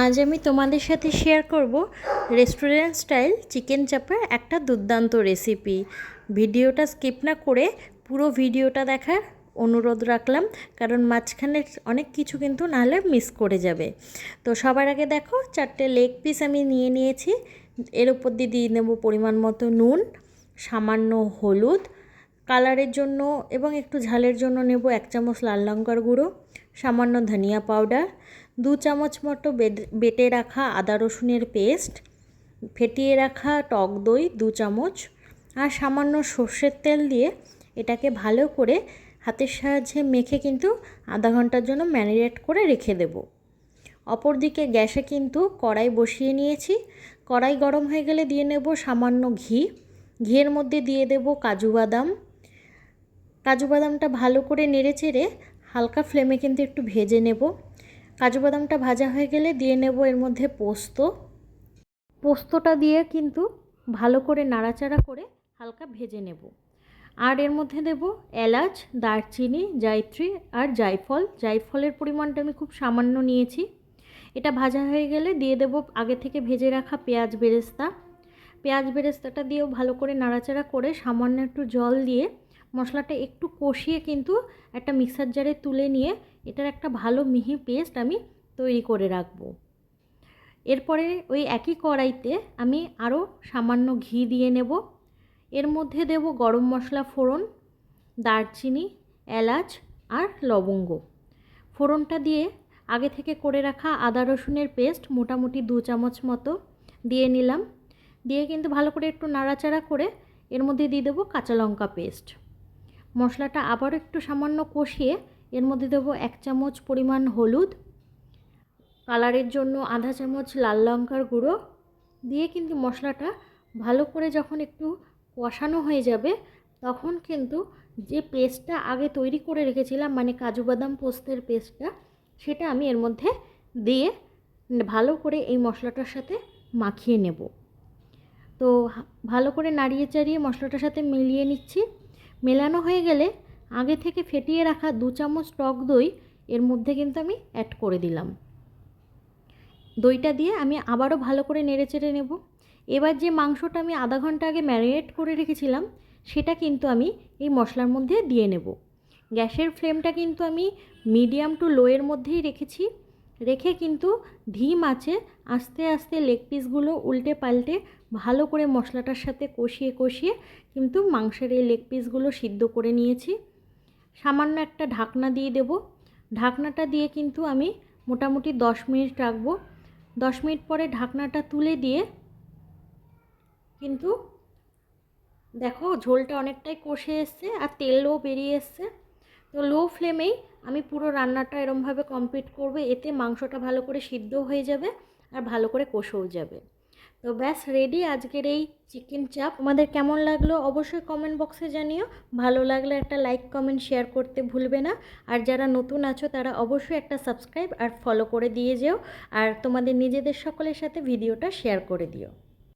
আজ আমি তোমাদের সাথে শেয়ার করব রেস্টুরেন্ট স্টাইল চিকেন চাপের একটা দুর্দান্ত রেসিপি ভিডিওটা স্কিপ না করে পুরো ভিডিওটা দেখার অনুরোধ রাখলাম, কারণ মাঝখানে অনেক কিছু কিন্তু নাহলে মিস করে যাবে। তো সবার আগে দেখো, চারটে লেগ পিস আমি নিয়ে নিয়েছি। এর উপর দিয়ে দিয়ে নেব পরিমাণ মতো নুন, সামান্য হলুদ, কালারের জন্য এবং একটু ঝালের জন্য নেব এক চামচ লাল লঙ্কার গুঁড়ো, সামান্য ধনিয়া পাউডার দু চামচ মতো বেটে রাখা আদা রসুনের পেস্ট, ফেটিয়ে রাখা টক দই দু চামচ, আর সামান্য সর্ষের তেল দিয়ে এটাকে ভালো করে হাতের সাহায্যে মেখে কিন্তু আধা ঘণ্টার জন্য ম্যারিনেট করে রেখে দেব। অপরদিকে গ্যাসে কিন্তু কড়াই বসিয়ে নিয়েছি। কড়াই গরম হয়ে গেলে দিয়ে নেব সামান্য ঘি। ঘিয়ের মধ্যে দিয়ে দেব কাজু বাদাম। কাজু বাদামটা ভালো করে নেড়ে চেড়ে হালকা ফ্লেমে কিন্তু একটু ভেজে নেব। কাজু বাদামটা ভাজা হয়ে গেলে দিয়ে নেব এর মধ্যে পোস্ত। পোস্তটা দিয়ে কিন্তু ভালো করে নাড়াচাড়া করে হালকা ভেজে নেব। আর এর মধ্যে দেব এলাচ, দারচিনি, জায়ত্রী আর জায়ফল। জায়ফলের পরিমাণটা আমি খুব সামান্য নিয়েছি। এটা ভাজা হয়ে গেলে দিয়ে দেব আগে থেকে ভেজে রাখা পেঁয়াজ বেরেস্তা। পেঁয়াজ বেরেস্তাটা দিয়েও ভালো করে নাড়াচাড়া করে সামান্য একটু জল দিয়ে মশলাটা একটু কষিয়ে কিন্তু একটা মিক্সার জারে তুলে নিয়ে এটার একটা ভালো মিহি পেস্ট আমি তৈরি করে রাখব। এরপরে ওই একই কড়াইতে আমি আরও সামান্য ঘি দিয়ে নেব। এর মধ্যে দেব গরম মশলা ফোড়ন, দারচিনি, এলাচ আর লবঙ্গ। ফোড়নটা দিয়ে আগে থেকে করে রাখা আদা রসুনের পেস্ট মোটামুটি দু চামচ মতো দিয়ে নিলাম। দিয়ে কিন্তু ভালো করে একটু নাড়াচাড়া করে এর মধ্যে দিয়ে দেবো কাঁচা লঙ্কা পেস্ট। মশলাটা আবার একটু সামান্য কষিয়ে এর মধ্যে দেবো এক চামচ পরিমাণ হলুদ, কালারের জন্য আধা চামচ লাল লঙ্কার গুঁড়ো। দিয়ে কিন্তু মশলাটা ভালো করে যখন একটু কষানো হয়ে যাবে, তখন কিন্তু যে পেস্টটা আগে তৈরি করে রেখেছিলাম মানে কাজু বাদাম পোস্তের পেস্টটা, সেটা আমি এর মধ্যে দিয়ে ভালো করে এই মশলাটার সাথে মাখিয়ে নেব। তো ভালো করে নাড়িয়ে চাড়িয়ে মশলাটার সাথে মিলিয়ে নিচ্ছি। মেলানো হয়ে গেলে আগে থেকে ফেটিয়ে রাখা দু চামচ টক দই এর মধ্যে কিন্তু আমি অ্যাড করে দিলাম। দইটা দিয়ে আমি আবারও ভালো করে নেড়ে চেড়ে নেব। এবার যে মাংসটা আমি আধা ঘণ্টা আগে ম্যারিনেট করে রেখেছিলাম, সেটা কিন্তু আমি এই মশলার মধ্যে দিয়ে নেব। গ্যাসের ফ্লেমটা কিন্তু আমি মিডিয়াম টু লোয়ের মধ্যেই রেখেছি। রেখে কিন্তু ধিম আছে, আস্তে আস্তে লেগ পিসগুলো উল্টে পাল্টে ভালো করে মশলাটার সাথে কষিয়ে কষিয়ে কিন্তু মাংসের এই লেগ পিসগুলো সিদ্ধ করে নিয়েছি। সামান্য একটা ঢাকনা দিয়ে দেব। ঢাকনাটা দিয়ে কিন্তু আমি মোটামুটি দশ মিনিট রাখব। দশ মিনিট পরে ঢাকনাটা তুলে দিয়ে কিন্তু দেখো ঝোলটা অনেকটাই কষে এসছে আর তেলও বেরিয়ে এসছে। তো লো ফ্লেমেই আমি পুরো রান্নাটা এরমভাবে কমপ্লিট করব। এতে মাংসটা ভালো করে সিদ্ধ হয়ে যাবে আর ভালো করে কষেও যাবে। তো ব্যাস রেডি আজকের এই চিকেন চাপ আমাদের কেমন লাগল? অবশ্যই কমেন্ট বক্সে জানিও। ভালো লাগলে একটা লাইক কমেন্ট শেয়ার করতে ভুলবে না। আর যারা নতুন আছো, তারা অবশ্যই একটা সাবস্ক্রাইব আর ফলো করে দিয়ে যেও। আর তোমাদের নিজেদের সকলের সাথে ভিডিওটা শেয়ার করে দিও।